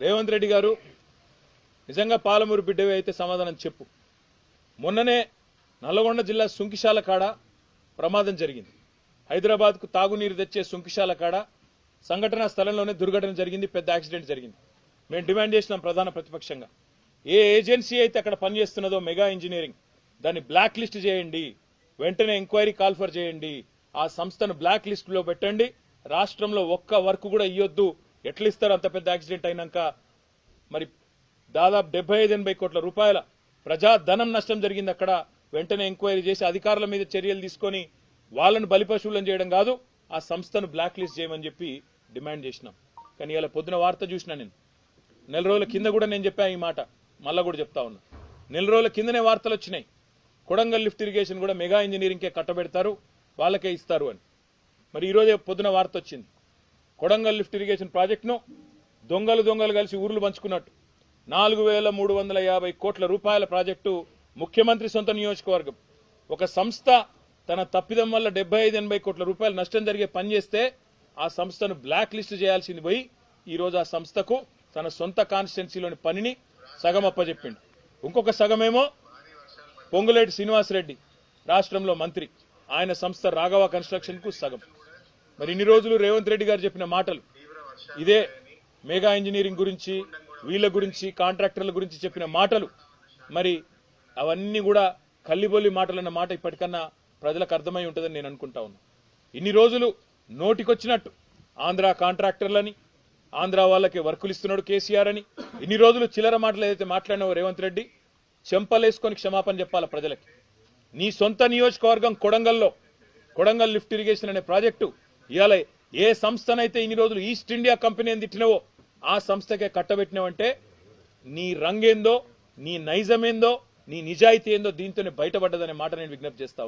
రేవంత్ రెడ్డి గారు నిజంగా పాలమూరు బిడ్డవి అయితే సమాధానం చెప్పు. మొన్ననే నల్లగొండ జిల్లా సుంకిశాల కాడ ప్రమాదం జరిగింది. హైదరాబాద్కు తాగునీరు తెచ్చే సుంకిశాల కాడ సంఘటనా స్థలంలోనే దుర్ఘటన జరిగింది పెద్ద యాక్సిడెంట్ జరిగింది. మేము డిమాండ్ చేసినాం ప్రధాన ప్రతిపక్షంగా. ఏ ఏజెన్సీ అయితే అక్కడ పనిచేస్తున్నదో మెగా ఇంజనీరింగ్ దాన్ని బ్లాక్ లిస్ట్ చేయండి వెంటనే ఎంక్వైరీ కాల్ఫర్ చేయండి ఆ సంస్థను బ్లాక్ లిస్టులో పెట్టండి రాష్ట్రంలో ఒక్క వర్క్ కూడా ఇయ్యొద్దు ఎట్లా ఇస్తారు అంత పెద్ద యాక్సిడెంట్ అయినాక? మరి దాదాపు డెబ్బై ఐదు ఎనభై కోట్ల రూపాయల ప్రజా ధనం నష్టం జరిగింది అక్కడ. వెంటనే ఎంక్వైరీ చేసి అధికారుల మీద చర్యలు తీసుకొని వాళ్ళను బలిపశువులను చేయడం కాదు ఆ సంస్థను బ్లాక్ లిస్ట్ చేయమని చెప్పి డిమాండ్ చేసినాం. కానీ ఇలా పొద్దున వార్త చూసిన నేను. నెల రోజుల కింద కూడా నేను చెప్పాను ఈ మాట. మళ్ళా కూడా చెప్తా ఉన్నా. నెల రోజుల కిందనే వార్తలు వచ్చినాయి. కొడంగల్ లిఫ్ట్ ఇరిగేషన్ కూడా మెగా ఇంజనీరింగ్కే కట్టబెడతారు వాళ్ళకే ఇస్తారు అని. మరి ఈ రోజే పొద్దున వార్త వచ్చింది. కొడంగల్ లిఫ్ట్ ఇరిగేషన్ ప్రాజెక్టును దొంగలు దొంగలు కలిసి ఊర్లు పంచుకున్నట్టు. నాలుగు వేల మూడు వందల యాభై కోట్ల రూపాయల ప్రాజెక్టు ముఖ్యమంత్రి సొంత నియోజకవర్గం. ఒక సంస్థ తన తప్పిదం వల్ల డెబ్బై ఐదు ఎనభై కోట్ల రూపాయల నష్టం జరిగే పని చేస్తే ఆ సంస్థను బ్లాక్ లిస్ట్ చేయాల్సింది పోయి ఈరోజు ఆ సంస్థకు తన సొంత కాన్స్టిట్యున్సీలోని పనిని సగం అప్పచెప్పిండు ఇంకొక సగమేమో పొంగులేటి శ్రీనివాసరెడ్డి రాష్ట్రంలో మంత్రి. ఆయన సంస్థ రాఘవ కన్స్ట్రక్షన్కు సగం. మరి ఇన్ని రోజులు రేవంత్ రెడ్డి గారు చెప్పిన మాటలు. ఇదే మెగా ఇంజనీరింగ్ గురించి వీళ్ళ గురించి కాంట్రాక్టర్ల గురించి చెప్పిన మాటలు. మరి అవన్నీ కూడా కల్లిబొల్లి మాటలు అన్న మాట ఇప్పటికన్నా ప్రజలకు అర్థమై ఉంటుందని నేను అనుకుంటా ఉన్నా. ఇన్ని రోజులు నోటికొచ్చినట్టు ఆంధ్ర కాంట్రాక్టర్లని ఆంధ్ర వాళ్ళకి వర్కులు ఇస్తున్నాడు కేసీఆర్ అని. ఇన్ని రోజులు చిల్లర మాటలు ఏదైతే మాట్లాడినావో రేవంత్ రెడ్డి చెంపలేసుకొని క్షమాపణ చెప్పాల ప్రజలకి. నీ సొంత నియోజకవర్గం కొడంగల్లో కొడంగల్ లిఫ్ట్ ఇరిగేషన్ అనే ప్రాజెక్టు ఇవాళ ఏ సంస్థనైతే ఇన్ని రోజులు ఈస్ట్ ఇండియా కంపెనీ అని తిట్టినవో ఆ సంస్థకే కట్టబెట్టినవంటే నీ రంగేందో నీ నైజమేందో నీ నిజాయితీ ఏందో దీంతోనే బయటపడ్డదనే మాట నేను విజ్ఞప్తి చేస్తా